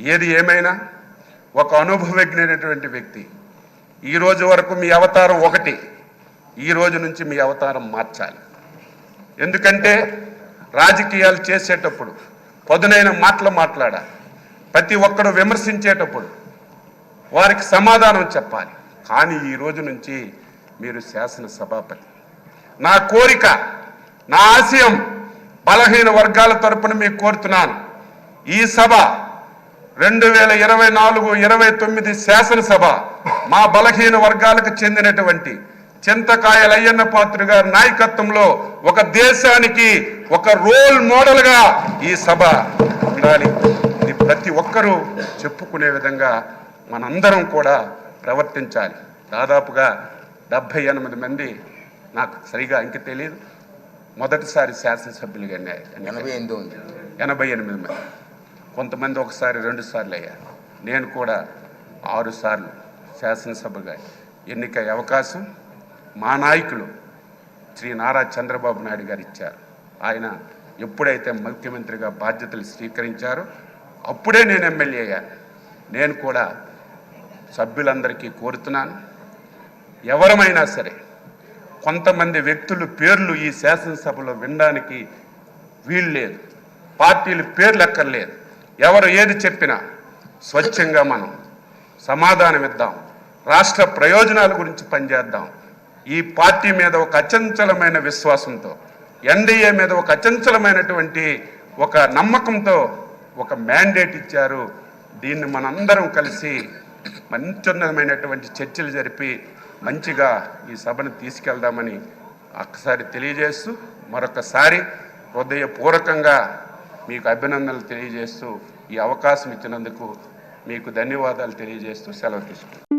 ఏది ఏమైనా ఒక అనుభవజ్ఞైనటువంటి వ్యక్తి ఈ రోజు వరకు మీ అవతారం ఒకటి ఈ రోజు నుంచి మీ అవతారం మార్చాలి. ఎందుకంటే రాజకీయాలు చేసేటప్పుడు పదునైన మాటలు మాట్లాడాలి. ప్రతి ఒక్కడు విమర్శించేటప్పుడు వారికి సమాధానం చెప్పాలి. కానీ ఈ రోజు నుంచి మీరు శాసనసభాపతి. నా కోరిక నా ఆశయం బలహీన వర్గాల తరపున మీకు కోరుతున్నాను. ఈ సభ రెండు వేల ఇరవై నాలుగు ఇరవై తొమ్మిది శాసనసభ మా బలహీన వర్గాలకు చెందినటువంటి చింతకాయల అయ్యన్న పాత్ర గారి నాయకత్వంలో ఒక దేశానికి ఒక రోల్ మోడల్గా ఈ సభ ఉండాలి. ఇది ప్రతి ఒక్కరూ చెప్పుకునే విధంగా మనందరం కూడా ప్రవర్తించాలి. దాదాపుగా డెబ్భై ఎనిమిది మంది నాకు సరిగా ఇంక తెలియదు మొదటిసారి శాసనసభ్యులుగా ఎనభై ఎనిమిది మంది. కొంతమంది ఒకసారి రెండు సార్లు అయ్యారు నేను కూడా ఆరు సార్లు శాసనసభగా ఎన్నికయ్యే అవకాశం మా నాయకులు శ్రీ నారా చంద్రబాబు నాయుడు గారు ఇచ్చారు. ఆయన ఎప్పుడైతే ముఖ్యమంత్రిగా బాధ్యతలు స్వీకరించారో అప్పుడే నేను ఎమ్మెల్యే అయ్యాను నేను కూడా సభ్యులందరికీ కోరుతున్నాను. ఎవరమైనా సరే కొంతమంది వ్యక్తులు పేర్లు ఈ శాసనసభలో వినడానికి వీలు లేదు. పార్టీలు పేర్లు ఎక్కర్లేదు ఎవరు ఏది చెప్పినా స్వచ్ఛంగా మనం సమాధానం ఇద్దాం రాష్ట్ర ప్రయోజనాల గురించి పనిచేద్దాం. ఈ పార్టీ మీద ఒక అచంచలమైన విశ్వాసంతో ఎన్డీఏ మీద ఒక అచంచలమైనటువంటి ఒక నమ్మకంతో ఒక మ్యాండేట్ ఇచ్చారు. దీన్ని మనందరం కలిసి మంచున్నతమైనటువంటి చర్చలు జరిపి మంచిగా ఈ సభను తీసుకెళ్దామని ఒక్కసారి తెలియజేస్తూ మరొకసారి హృదయపూర్వకంగా మీకు అభినందనలు తెలియజేస్తూ ఈ అవకాశం ఇచ్చినందుకు మీకు ధన్యవాదాలు తెలియజేస్తూ సెలవు తీసుకుంటాను